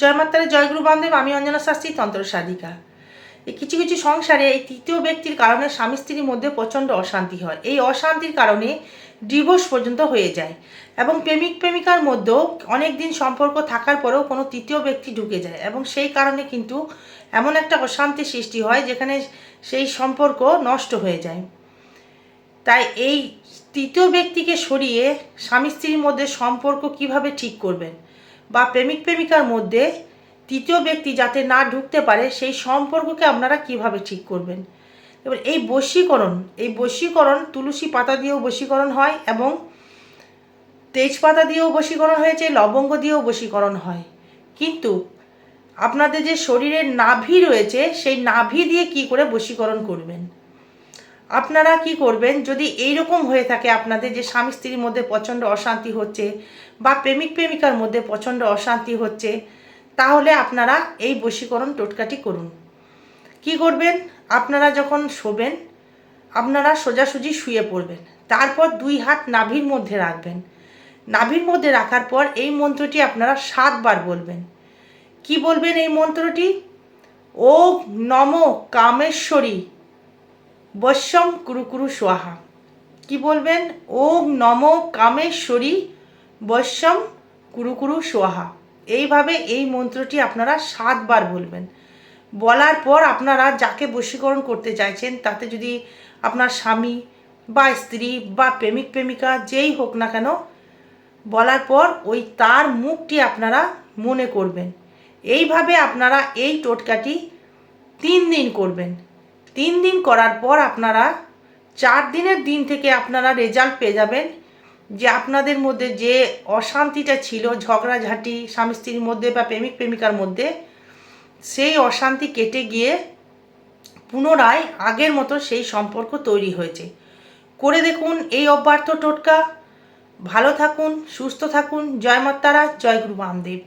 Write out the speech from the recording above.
জয় মাতারে জয়গুরু বান্ধব আমি অঞ্জনা শাস্ত্রী, তন্ত্র সাধিকা। এই কিছু কিছু সংসারে এই তৃতীয় ব্যক্তির কারণে স্বামী স্ত্রীর মধ্যে প্রচণ্ড অশান্তি হয়। এই অশান্তির কারণে ডিভোর্স পর্যন্ত হয়ে যায় এবং প্রেমিক প্রেমিকার মধ্যেও অনেক দিন সম্পর্ক থাকার পরেও কোনো তৃতীয় ব্যক্তি ঢুকে যায় এবং সেই কারণে কিন্তু এমন একটা অশান্তি সৃষ্টি হয় যেখানে সেই সম্পর্ক নষ্ট হয়ে যায়। তাই এই তৃতীয় ব্যক্তিকে সরিয়ে স্বামী স্ত্রীর মধ্যে সম্পর্ক কীভাবে ঠিক করবেন? বা প্রেমিক প্রেমিকার মধ্যে তৃতীয় ব্যক্তি যাতে না ঢুকতে পারে, সেই সম্পর্ককে আপনারা কীভাবে ঠিক করবেন? এবার এই বশীকরণ এই বশীকরণ তুলসী পাতা দিয়েও বশীকরণ হয় এবং তেজপাতা দিয়েও বশীকরণ হয়েছে, লবঙ্গ দিয়েও বশীকরণ হয়। কিন্তু আপনাদের যে শরীরের নাভি রয়েছে, সেই নাভি দিয়ে কি করে বশীকরণ করবেন? আপনারা কি করবেন? যদি এই রকম হয়ে থাকে আপনাদের যে স্বামী স্ত্রীর মধ্যে প্রচণ্ড অশান্তি হচ্ছে বা প্রেমিক প্রেমিকার মধ্যে প্রচণ্ড অশান্তি হচ্ছে, তাহলে আপনারা এই বশীকরণ টোটকাটি করুন। কি করবেন? আপনারা যখন শোবেন, আপনারা সোজাসুজি শুয়ে পড়বেন। তারপর দুই হাত নাভির মধ্যে রাখবেন। নাভির মধ্যে রাখার পর এই মন্ত্রটি আপনারা সাতবার বলবেন। কি বলবেন এই মন্ত্রটি? ও নম কামেশ্বরী। বশ্যম কুরুকুরু সোহা কি বলবেন? ওম নম কামেশ্বরী বশ্যম কুরুকুরু সোহা এইভাবে এই মন্ত্রটি আপনারা সাতবার বলবেন। বলার পর আপনারা যাকে বশীকরণ করতে চাইছেন, তাতে যদি আপনার স্বামী বা স্ত্রী বা প্রেমিক, প্রেমিকা যেই হোক না কেন, বলার পর ওই তার মুখটি আপনারা মনে করবেন। এইভাবে আপনারা এই টোটকাটি তিন দিন করবেন। তিন দিন করার পর আপনারা চার দিনের দিন থেকে আপনারা রেজাল্ট পেয়ে যাবেন যে আপনাদের মধ্যে যে অশান্তিটা ছিল, ঝগড়াঝাটি, স্বামী স্ত্রীর মধ্যে বা প্রেমিক প্রেমিকার মধ্যে, সেই অশান্তি কেটে গিয়ে পুনরায় আগের মতো সেই সম্পর্ক তৈরি হয়েছে। করে দেখুন এই অব্যর্থ টোটকা। ভালো থাকুন, সুস্থ থাকুন। জয় মাতারা, জয় গুরু বামদেব